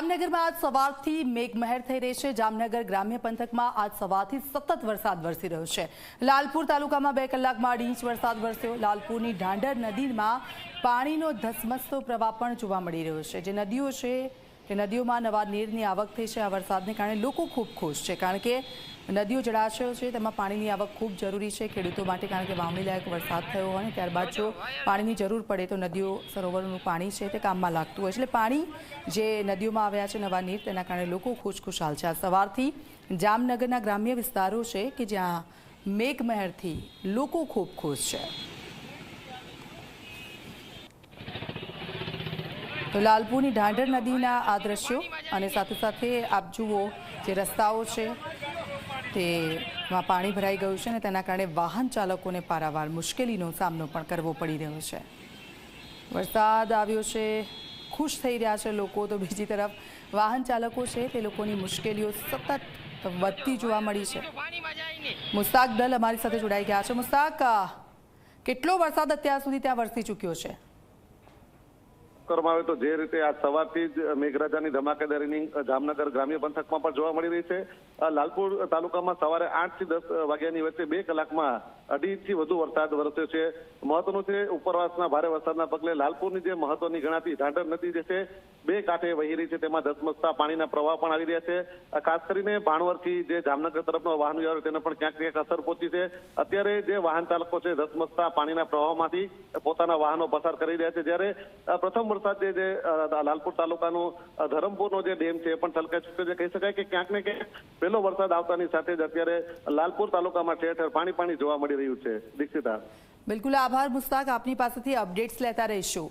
જામનગરમાં આજ સવારથી મેઘમહેર થઈ રહી છે. જામનગર ગ્રામ્ય પંથકમાં આજ સવારથી સતત વરસાદ વરસી રહ્યો છે. લાલપુર તાલુકામાં બે કલાકમાં અઢી ઇંચ વરસાદ વરસ્યો. લાલપુરની ઢાંઢર નદીમાં પાણીનો ધસમસતો પ્રવાહ પણ જોવા મળી રહ્યો છે. જે નદીઓ છે તે નદીઓમાં નવા નીરની આવક થઈ છે આ વરસાદને કારણે લોકો ખૂબ ખુશ છે, કારણ કે નદીઓ જળાશયો છે, તેમાં પાણીની આવક ખૂબ જરૂરી છે, ખેડૂતો માટે, કારણ કે વાવણી લાયક વરસાદ થયો હોય અને ત્યારબાદ જો પાણીની જરૂર પડે તો નદીઓ સરોવરનું પાણી છે તે કામમાં લાગતું હોય એટલે પાણી જે નદીઓમાં આવ્યા છે નવા નીર, તેના કારણે લોકો ખુશખુશાલ છે. આ સવારથી જામનગરના ગ્રામ્ય વિસ્તારો છે કે જ્યાં મેઘમહેરથી લોકો ખૂબ ખુશ છે. તો લાલપુરની ઢાંઢર નદીના આ દ્રશ્યો અને સાથે સાથે આપ જુઓ જે રસ્તાઓ છે તેમાં પાણી ભરાઈ ગયું છે અને તેના કારણે વાહન ચાલકોને પારાવાર મુશ્કેલીનો સામનો પણ કરવો પડી રહ્યો છે. વરસાદ આવ્યો છે, ખુશ થઈ રહ્યા છે લોકો. તો બીજી તરફ વાહન ચાલકો છે, તે લોકોની મુશ્કેલીઓ સતત વધતી જોવા મળી છે. મુસ્તાક દલ અમારી સાથે જોડાઈ ગયા છે. મુસ્તાક, કેટલો વરસાદ અત્યાર સુધી ત્યાં વરસી ચૂક્યો છે? કરવામાં આવે તો જે રીતે આજ સવારથી જ મેઘરાજાની ધમાકેદારીની જામનગર ગ્રામ્ય પંથકમાં પણ જોવા મળી રહી છે. લાલપુર તાલુકામાં સવારે આઠથી દસ વાગ્યાની વચ્ચે બે કલાકમાં અઢી ઇંચથી વધુ વરસાદ વરસ્યો છે. મહત્વનું છે, ઉપરવાસના ભારે વરસાદના પગલે લાલપુરની જે મહત્વની ગણાતી ઢાંઢર નદી જે છે, બે કાંઠે વહી રહી છે. તેમાં ધસમસતા પાણીના પ્રવાહ પણ આવી રહ્યા છે. ખાસ કરીને ભાણવરથી જે જામનગર તરફનો વાહન વ્યવહાર તેને પણ ક્યાંક ક્યાંક અસર પહોંચી છે. અત્યારે જે વાહન ચાલકો છે, ધસમસતા પાણીના પ્રવાહમાંથી પોતાના વાહનો પસાર કરી રહ્યા છે. જ્યારે આ પ્રથમ વરસાદ જે લાલપુર તાલુકાનો ધરમપુરનો જે ડેમ છે એ પણ છલકાઈ ચૂક્યો છે. કહી શકાય કે ક્યાંક ને ક્યાંક પહેલો વરસાદ આવતાની સાથે જ અત્યારે લાલપુર તાલુકામાં ઠેર ઠેર પાણી પાણી જોવા મળી રહ્યું છે. દીક્ષિતા. બિલકુલ આભાર મુસ્તાક, આપની પાસેથી અપડેટ્સ લેતા રહીશું.